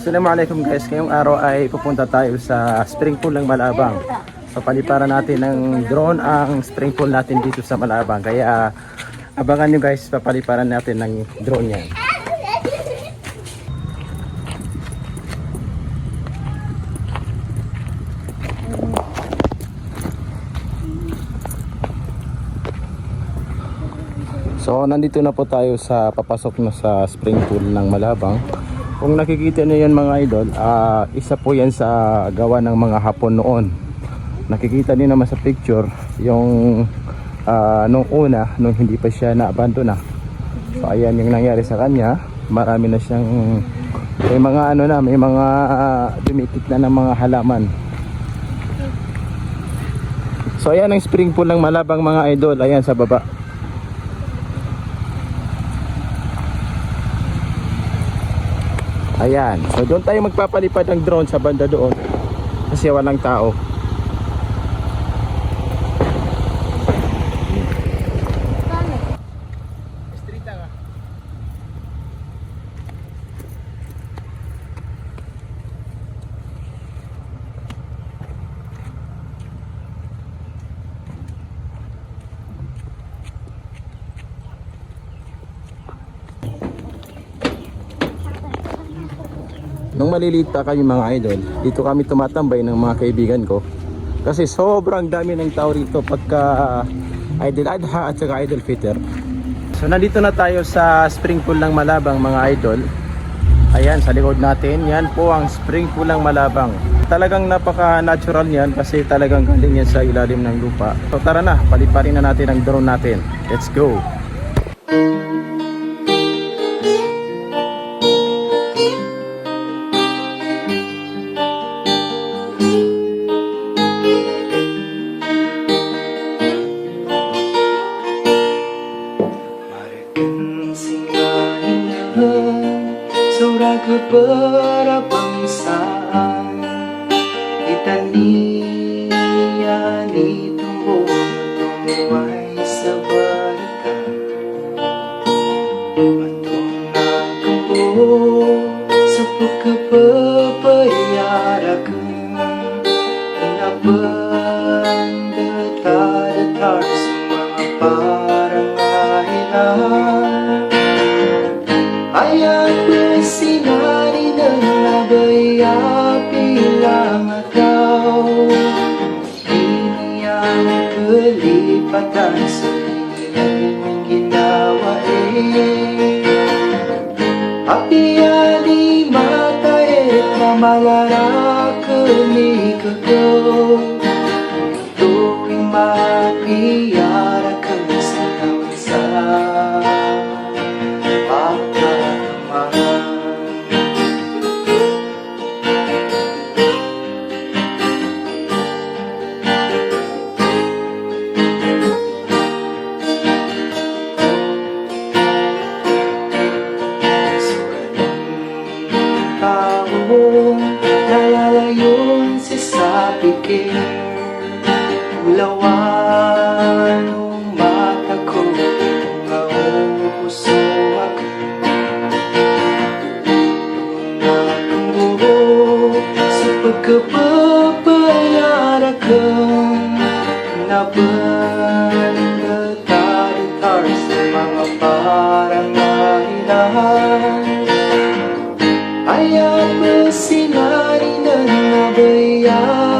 Assalamualaikum guys, ngayong araw ay pupunta tayo sa spring pool ng Malabang. Papaliparan natin ng drone ang spring pool natin dito sa Malabang. Kaya abangan nyo guys, papaliparan natin ng drone yan. So nandito na po tayo sa papasok na sa spring pool ng Malabang. Kung nakikita niyo yan mga idol, ah, isa po yan sa gawa ng mga Hapon noon. Nakikita niyo naman sa picture yung ah, nung una, nung hindi pa siya na-abandona. So ayan yung nangyari sa kanya. Marami na siyang may mga ano na, may mga ah, dumitik na ng mga halaman. So ayan ang spring pool ng Malabang mga idol, ayan sa baba. Ayan. So doon tayo magpapalipad ng drone sa banda doon. Kasi walang tao. Nung maliliit pa kami mga idol, dito kami tumatambay ng mga kaibigan ko. Kasi sobrang dami ng tao rito pagka uh, Idol Adha at saka Idol Fitter. So nandito na tayo sa spring pool ng Malabang mga idol. Ayan sa likod natin, yan po ang spring pool ng Malabang. Talagang napaka-natural niyan kasi talagang galing yan sa ilalim ng lupa. So tara na, paliparin na natin ang drone natin. Let's go! Marikan Surag para bangsaan Itaniya ni tumbo Tumuay sa balikan Matong nakambo Sa pagkapabayarakan Inabandatatar sa mga parang kalipatan sa Apiali sa pagkapapayara ka Nabandatar sa mga parang ahilahan Ayan ba sinari na nabaya bilang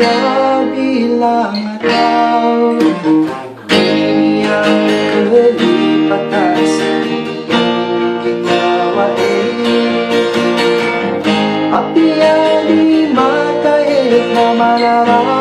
baya bilang ataw Ini yang kelipatan sedihang ginawa eh Api di mata eh na malarakan